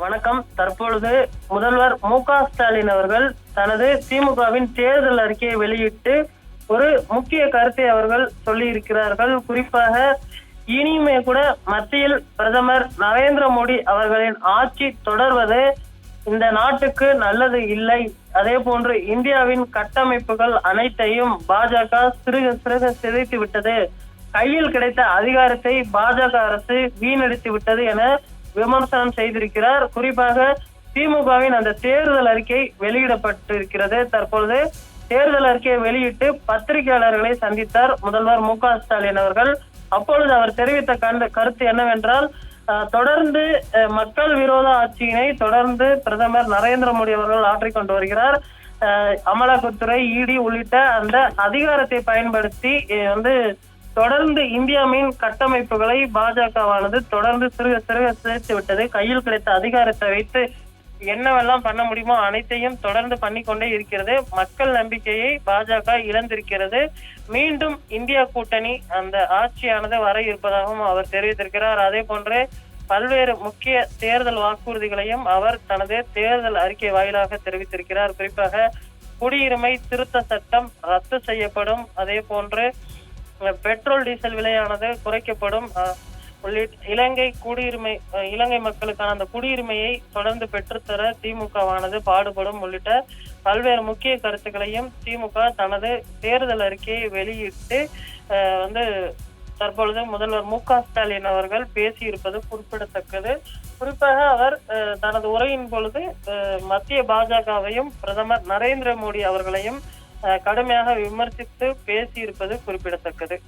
வணக்கம். தற்பொழுது முதல்வர் மு க ஸ்டாலின் அவர்கள் தனது திமுகவின் தேர்தல் அறிக்கையை வெளியிட்டு ஒரு முக்கிய கருத்தை அவர்கள் சொல்லி இருக்கிறார்கள் குறிப்பாக இனிமே கூட மத்தியில் பிரதமர் நரேந்திர மோடி அவர்களின் ஆட்சி தொடர்வது இந்த நாட்டுக்கு நல்லது இல்லை. அதே போன்று இந்தியாவின் கட்டமைப்புகள் அனைத்தையும் பாஜக சிறுக சிறுக சிதைத்து விட்டது. கையில் கிடைத்த அதிகாரத்தை பாஜக அரசு வீணடித்து விட்டது என விமர்சனம் செய்திருக்கிறார். குறிப்பாக திமுகவின் அந்த தேர்தல் அறிக்கை வெளியிடப்பட்டிருக்கிறது. தற்பொழுது தேர்தல் அறிக்கையை வெளியிட்டு பத்திரிகையாளர்களை சந்தித்தார் முதல்வர் மு ஸ்டாலின் அவர்கள். அப்பொழுது அவர் தெரிவித்த கண்டு கருத்து என்னவென்றால் தொடர்ந்து அஹ், மக்கள் விரோத ஆட்சியினை தொடர்ந்து பிரதமர் நரேந்திர மோடி அவர்கள் ஆற்றிக் கொண்டு வருகிறார். அஹ், அமலாக்கத்துறை இடி உள்ளிட்ட அந்த அதிகாரத்தை பயன்படுத்தி வந்து தொடர்ந்து இந்தியாவின் கட்டமைப்புகளை பாஜகவானது தொடர்ந்து சிறுக சிறுக சேர்த்து விட்டது. கையில் கிடைத்த அதிகாரத்தை வைத்து என்னவெல்லாம் பண்ண முடியுமோ அனைத்தையும் தொடர்ந்து பண்ணிக்கொண்டே இருக்கிறது. மக்கள் நம்பிக்கையை பாஜக இழந்திருக்கிறது. மீண்டும் இந்தியா கூட்டணி அந்த ஆட்சியானது வர இருப்பதாகவும் அவர் தெரிவித்திருக்கிறார். அதே போன்று பல்வேறு முக்கிய தேர்தல் வாக்குறுதிகளையும் அவர் தனது தேர்தல் அறிக்கை வாயிலாக தெரிவித்திருக்கிறார். குறிப்பாக குடியுரிமை திருத்த சட்டம் ரத்து செய்யப்படும். அதே போன்று பெட்ரோல் டீசல் விலையானது குறைக்கப்படும். உள்ளிட்ட இலங்கை குடியுரிமை இலங்கை மக்களுக்கான அந்த குடியுரிமையை தொடர்ந்து பெற்றுத்தர திமுகவானது பாடுபடும் உள்ளிட்ட பல்வேறு முக்கிய கருத்துக்களையும் திமுக தனது தேர்தல் அறிக்கையை வெளியிட்டு வந்து தற்பொழுது முதல்வர் மு க ஸ்டாலின் அவர்கள் பேசியிருப்பது குறிப்பிடத்தக்கது. குறிப்பாக அவர் தனது உரையின் பொழுது மத்திய பாஜகவையும் பிரதமர் நரேந்திர மோடி அவர்களையும் கடுமையாக விமர்சித்து பேசியிருப்பது குறிப்பிடத்தக்கது.